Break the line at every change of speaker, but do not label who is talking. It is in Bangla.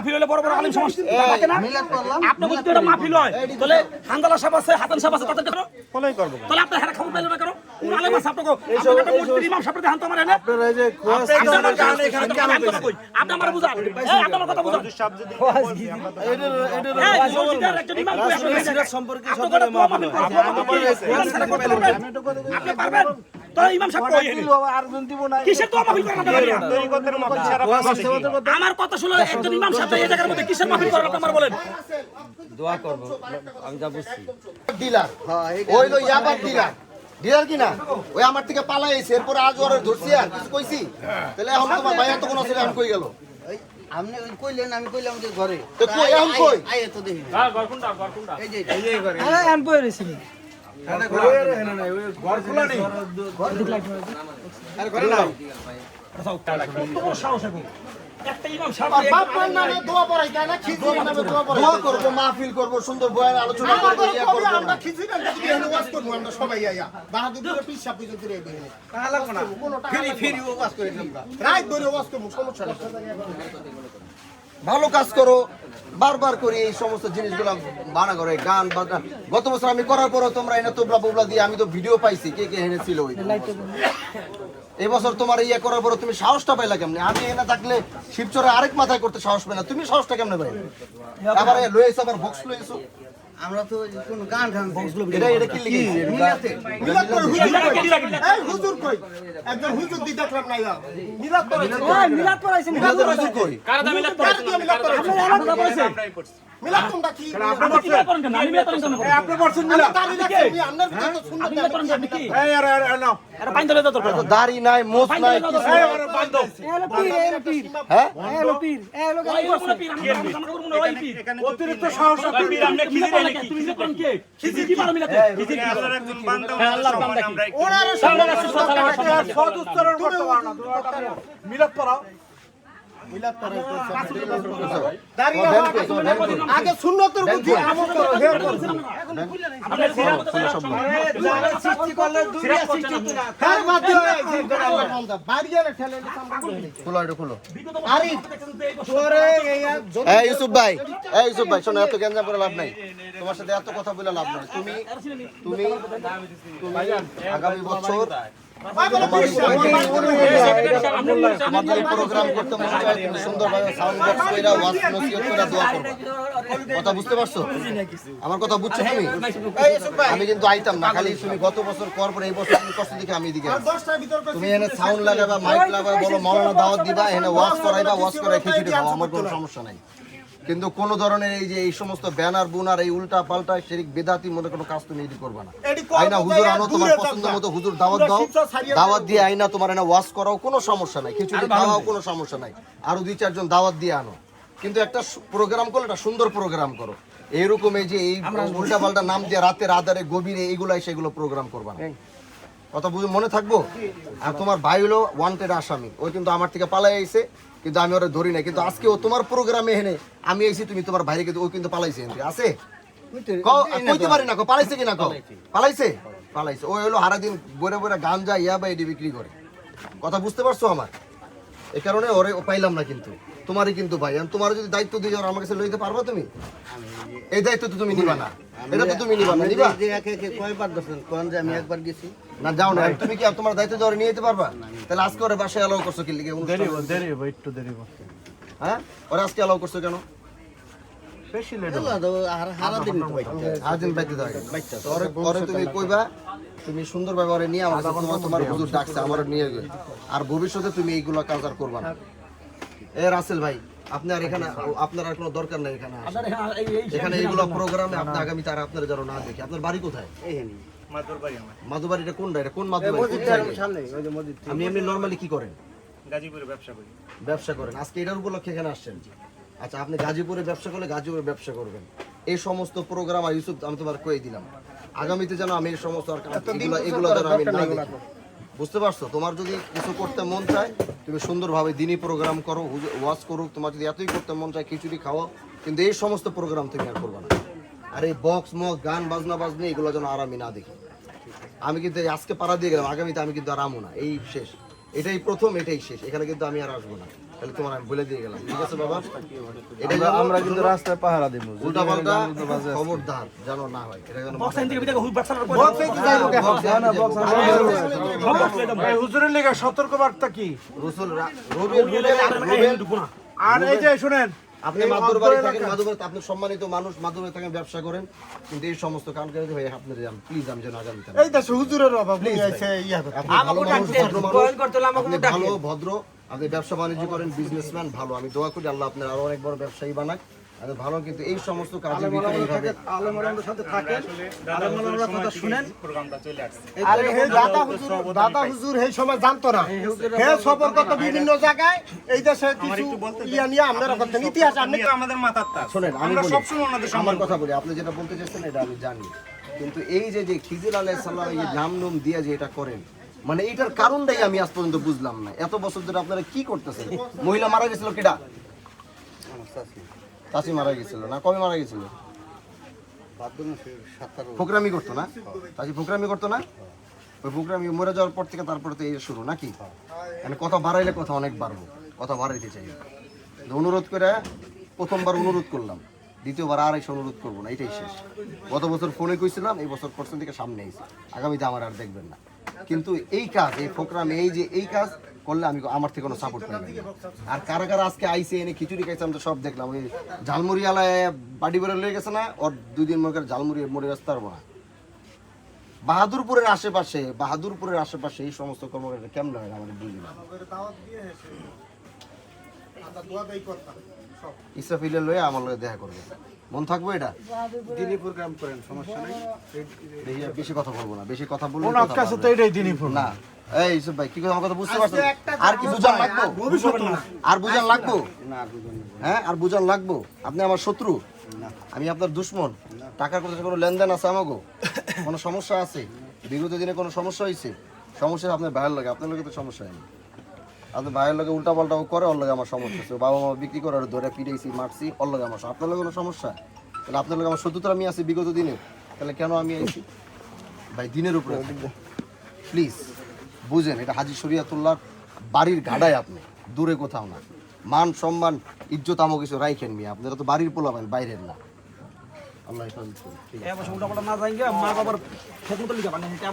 মাহফিল হলে বড় বড় আলিম সমাজ থাকে না? আপনি যদি এটা মাহফিল হয়। তাহলে হান্দালা সাহেব আছে হাসান সাহেব আছে তাদের কেন
ফলোই করব।
তাহলে আপনার হেরা খবর পাইলেন না কেন? কোন আলেম আছে আপনাকে? আপনার একটা মসজিদের ইমাম সাহেব দেখান তো আমার এনে।
আপনারা এই যে খোয়াজ
আপনি গান এখানে তো কই। আপনি আমার বুঝান। এই আপনি আমার কথা বুঝান।
সব যদি
এটার এটার
এই মসজিদের একজন ইমাম কই আপনি
সম্পর্কে
আপনি করে দোয়া মাহফিল আপনি পারবেন? তো ইমাম সাহেব কই এনে?
আরেকজন দিব না।
কিসের মাহফিল
সারা
খোয়াজ
বাংলাদেশে
সেবাদের কথা
আমার কথা শুনে একজন ইমাম সাহেব এই জায়গার মধ্যে কিসের মাহফিল বলেন?
দোয়া করব আমি যা বুঝছি।
ডিলার। ওই ডিলার। কি না ওই আমার থেকে পালাই আইছে এরপর আজ ওর ধরছি আর কিছু কইছি? তাহলে এখন তোমার ভাইয়া তো কোনো এখন কই গেল?
আপনি ওই কইলেন আমি কইলাম যে ঘরে।
তো কই এখন কই?
আয় তো দেখি এই যে
সাহেব
বাপমার নামে দোয়া পড়াই তাই মাহফিল করব সুন্দর বয়ান আলোচনা করব করব। আমরা খিচুড়ি আমরা সবাই আইয়া বাহাদুর পিস
ওয়াজ করে
রাত ধরে ওয়াজ করব সমস্যা ভালো কাজ করো বারবার করি এই সমস্ত জিনিসগুলো বানা করে গান বাজনা। গত বছর আমি করার পরও তোমরা এনে তোবলা পোবলা দিয়ে আমি তো ভিডিও পাইছি কে কে এনে ছিল ওই এই বছর তোমার ইয়ে করার পর তুমি সাহসটা পাইলা কেমনে? আমি এনে থাকলে শিবচরে আরেক মাথায় করতে সাহস পাই না তুমি সাহসটা কেমনে পাই আবার লয়েছো আবার বক্স লয়েছো
আমরা তো কোন গান গান
এটা এটা কি লিখি মিলাদ করে হুজুর
এটা কি লাগে?
এই হুজুর কই? একজন হুজুর দি দেখলাম না মিলাদ করে
মিলাদ করাইছেন
মিলাদ হুজুর কই?
কারা দামি মিলাদ
কার মিলাদ করে
আপনারা করেছেন
মিলাদ কোনটা কি?
আপনি কি করেন কেন? আমি মিলাদ করেন কেন
আপনি করছেন মিলা
দাঁড়ি রাখছি আমি আপনার ভিতরে তো
আপনি মিলাদ করেন কেন? কি?
এই আরে আরে নাও।
এটা পাইন দলে দরকার
দাড়ি নাই মোছ নাই কিছু
এই
হ্যাঁ?
পীর
অতিরিক্ত সাহস
পীর। তুমি কে? কি পারো কি
আল্লাহর একজন বান্দা
আল্লাহর বান্দা। কি?
করতে পারো না। করো।
ইউসুফ ভাই ইউসুফ ভাই, শোনো, এত গ্যাঞ্জাম করে লাভ নাই। তোমার সাথে এত কথা বলে লাভ নাই। তুমি তুমি আগামী বছর আমার কথা বুঝছ আমি কিন্তু আইতাম না খালি তুমি গত বছর কর পরে এই বছর তুমি কষ্ট দেখে আমি আসছি। তুমি এনে সাউন্ড লাগাবা মাইক লাগাবা বলো মৌলানা দাওয়াত দিবা এনে ওয়াজ করাইবা ওয়াজ করাই খিচুড়ি খাওয়া আমার কোনো সমস্যা নাই কিন্তু কোন ধরনের এই যে এই সমস্ত ব্যানার বুনার এই উল্টা পাল্টা শিরিক বেদাতি মনে কোনো কাজ তুমি এটি করবা না। আইনা হুজুর আনো তোমার পছন্দ মতো হুজুর দাওয়াত দাও। দাওয়াত দিয়ে আইনা তোমার এনে ওয়াজ করাও কোনো সমস্যা নাই খিচুড়ি খাওয়াও কোনো সমস্যা নাই। আরও দুই চারজন দাওয়াত দিয়ে আনো। কিন্তু একটা প্রোগ্রাম করলে একটা সুন্দর প্রোগ্রাম করো। এইরকম এই যে এই উল্টা পাল্টা নাম দিয়ে রাতের আধারে গভীরে এইগুলাই সেগুলো প্রোগ্রাম করবা না। কথা বুঝে মনে থাকব? আর তোমার ভাই হলো ওয়ান্টেড আসামি। ওই কিন্তু আমার থেকে পালাই আইছে। কিন্তু আমি ওরা ধরি না কিন্তু আজকে ও তোমার প্রোগ্রামে এনে আমি আইছি তুমি তোমার বাইরে কিন্তু ও কিন্তু পালাইছে আছে? কইতে পারি না পালাইছে কি না পালাইছে। পালাইছে? ও হলো সারাদিন বরে বরে গাঞ্জা ইয়াবা এটি বিক্রি করে। কথা বুঝতে পারছ আমার? এই কারণে ওরে ও পাইলাম না কিন্তু। তোমারই কিন্তু ভাই আমি তোমার যদি দায়িত্ব দিয়ে যাও আমার কাছে লইতে পারবা তুমি? এই দায়িত্ব তো তুমি নিবা না। এটা তো তুমি নিবা না নিবা?
যে একে একে কয়বার দর্শন কোন যে আমি একবার গেছি।
না যাও না। তুমি কি তোমার দায়িত্ব ধরে নিয়ে যেতে পারবা? তাহলে আজকে ওরা বাসায় অ্যালাউ করছ কি লিগে?
দেরি হবে দেরি হবে একটু দেরি হবে
হ্যাঁ? ওরা আজকে অ্যালাউ করছ কেন?
বেশি লেট
এগুলো আর হারা দিন তো বাইতে
আজ দিন বাইতে দাও ওরে ওরে তুমি কইবা তুমি সুন্দর ওরে নিয়ে আমার তোমার তোমার হুজুর ডাকছে আমার নিয়ে গেল। আর ভবিষ্যতে তুমি এইগুলো কাজ আর করবা না। এ রাসেল ভাই আপনি আর এখানে আপনার আর কোনো দরকার নাই এখানে এখানে এইগুলো প্রোগ্রামে আপনি আগামী তার আপনার যেন না দেখি। আপনার বাড়ি কোথায়?
আমার।
মাধুবাড়িটা এটা কোন মাধুবাড়ি কোন জায়গায়?
সামনে ওই যে মসজিদ
আপনি এমনি নর্মালি কি করেন?
গাজীপুরে ব্যবসা করি।
ব্যবসা করেন। আজকে এটার উপলক্ষে এখানে আসছেন আচ্ছা আপনি গাজীপুরে ব্যবসা করলে গাজীপুরে ব্যবসা করবেন। এই সমস্ত প্রোগ্রাম আর ইউসুফ আমি তোমার কয়ে দিলাম। আগামীতে যেন আমি এই সমস্ত আর এগুলো এগুলো যেন আমি না দেখি। বুঝতে পারছ? তোমার যদি কিছু করতে মন চায় তুমি সুন্দরভাবে দিনই প্রোগ্রাম করো ওয়াশ করুক তোমার যদি এতই করতে মন চায় খিচুড়ি খাওয়া কিন্তু এই সমস্ত প্রোগ্রাম তুমি আর করবে না। আর এই বক্স মক গান বাজনা বাজনা এগুলো যেন আর আমি না দেখি। আমি কিন্তু আজকে পাড়া দিয়ে গেলাম আগামীতে আমি কিন্তু আর আমো না। এই শেষ। এটাই প্রথম এটাই শেষ। এখানে কিন্তু আমি আর আসব না। তাহলে তোমার আমি বলে দিয়ে গেলাম। ঠিক আছে বাবা? এটা
আমরা- কিন্তু রাস্তায় পাহারা দিব।
উল্টা পাল্টা খবরদার যেন না হয়। এটা যেন
বক্স থেকে বিদায় হুই ব্যবসা করে
বক্স এই কি যাইবো কে?
এই হুজুরের লেগে সতর্ক বার্তা কি?
রসুল রবিউল রুবেল- রুবেল
আর এই যে শুনেন
আপনি
এই
মাদুর বাড়ি থাকেন মাদুর আপনি সম্মানিত মানুষ মাদুর বাড়ি থাকেন ব্যবসা করেন কিন্তু এই সমস্ত কারণ কেন ভাই আপনার প্লিজ আমি যেন আগামী
এই দেশে হুজুরের অভাব নেই আছে ইয়া
ভালো ভদ্র আপনি ভালো ভদ্র আপনি ব্যবসা বাণিজ্য করেন বিজনেসম্যান ভালো আমি দোয়া করি আল্লাহ আপনার আরও অনেক বড় ব্যবসায়ী বানাক। ভালো কিন্তু এই সমস্ত কাজের ভিতরে এইভাবে
সাথে থাকেন।
আসলে দাদা হুজুরের প্রোগ্রামটা চলে আসছে।
আরে হে দাদা হুজুর দাদা হুজুর এই সময় জানতো না। হে সফর কত বিভিন্ন জায়গায় এই দেশে কিছু
একটু বলতে দেন।
ইয়া নিয়ে আপনারা করতেন ইতিহাস আপনি
আপনি তো আমাদের মাথার তার
শোনেন আমি
আমরা
বলি,
ওনাদের
আমার কথা বলি। আপনি যেটা বলতে চাইছেন এটা আমি জানি। কিন্তু এই যে যে খিজির এই নাম নুম দিয়ে যে এটা করেন মানে এইটার কারণটাই আমি আজ পর্যন্ত বুঝলাম না। এত বছর ধরে আপনারা কি করতেছেন? মহিলা মারা গেছিল কিডা? চাষি মারা গেছিল না? কবে মারা গেছিল? ফোকরামি করতো না? চাষি ফোকরামি করতো না? ওই ফোকরামি মরে যাওয়ার পর থেকে তারপরে তো এই শুরু নাকি? মানে কথা বাড়াইলে কথা অনেক বাড়বো, কথা বাড়াইতে চাই অনুরোধ করে প্রথমবার অনুরোধ করলাম, দ্বিতীয়বার আর এসে অনুরোধ করব না, এটাই শেষ। গত বছর ফোনে কইছিলাম, এই বছর করছেন থেকে সামনে এসে আগামীতে আমার আর দেখবেন না। কিন্তু এই কাজ, এই প্রোগ্রাম এই যে এই কাজ করলে আমি আমার থেকে কোনো সাপোর্ট পাই আর কারা কারা আজকে আইসে এনে খিচুড়ি খাইছে আমি তো সব দেখলাম, ওই ঝালমুড়ি আলায় বাড়ি বেড়ে লেগে গেছে না, ওর দুই দিন মনে ঝালমুড়ি মরে আসতে পারব না বাহাদুরপুরের আশেপাশে বাহাদুরপুরের আশেপাশে এই সমস্ত কর্মকাণ্ড কেমন হয় আমাদের না ইসরাফিলের লয়ে আমার লগে দেখা করবে। মন থাকব এটা?
দিনই প্রোগ্রাম করেন সমস্যা নাই।
বেশি বেশি কথা বলব না বেশি কথা বলব
ওনার কাছে তো এটাই দিনই
না। এই ভাই কি কথা আমার কথা বুঝতে পারছেন? আর কি বুঝান লাগবো? আর বুঝান লাগবো? হ্যাঁ আর বুঝান লাগবো? আপনি আমার শত্রু? আমি আপনার দুশ্মন। টাকার কথা কোনো লেনদেন আছে আমাকে কোনো সমস্যা আছে? বিগত দিনে কোনো সমস্যা হয়েছে সমস্যা আপনার ভাইয়ের লাগে আপনার লোকে তো সমস্যা হয়নি। আপনার ভাইয়ের লোকে উল্টা পাল্টাও করে, ওর লাগে আমার সমস্যা আছে বাবা মা বিক্রি করে আর ধরে পিটাইছি, মারছি, ওর লাগে আমার। আপনার লোকে কোনো সমস্যা? তাহলে আপনার লোকে আমার শত্রুতা আমি আছি বিগত দিনে। তাহলে কেন আমি আইছি? ভাই, দিনের উপরে প্লিজ বুঝেন, এটা হাজি শরিয়াতুল্লাহ বাড়ির গাড়ায় আপনি। দূরে কোথাও না। মান সম্মান, ইজ্জত আমো কিছু রাইখেন মি আপনারা তো বাড়ির পোলাবেন বাইরের না। আল্লাহ হেফাজত করুন। ঠিক আছে।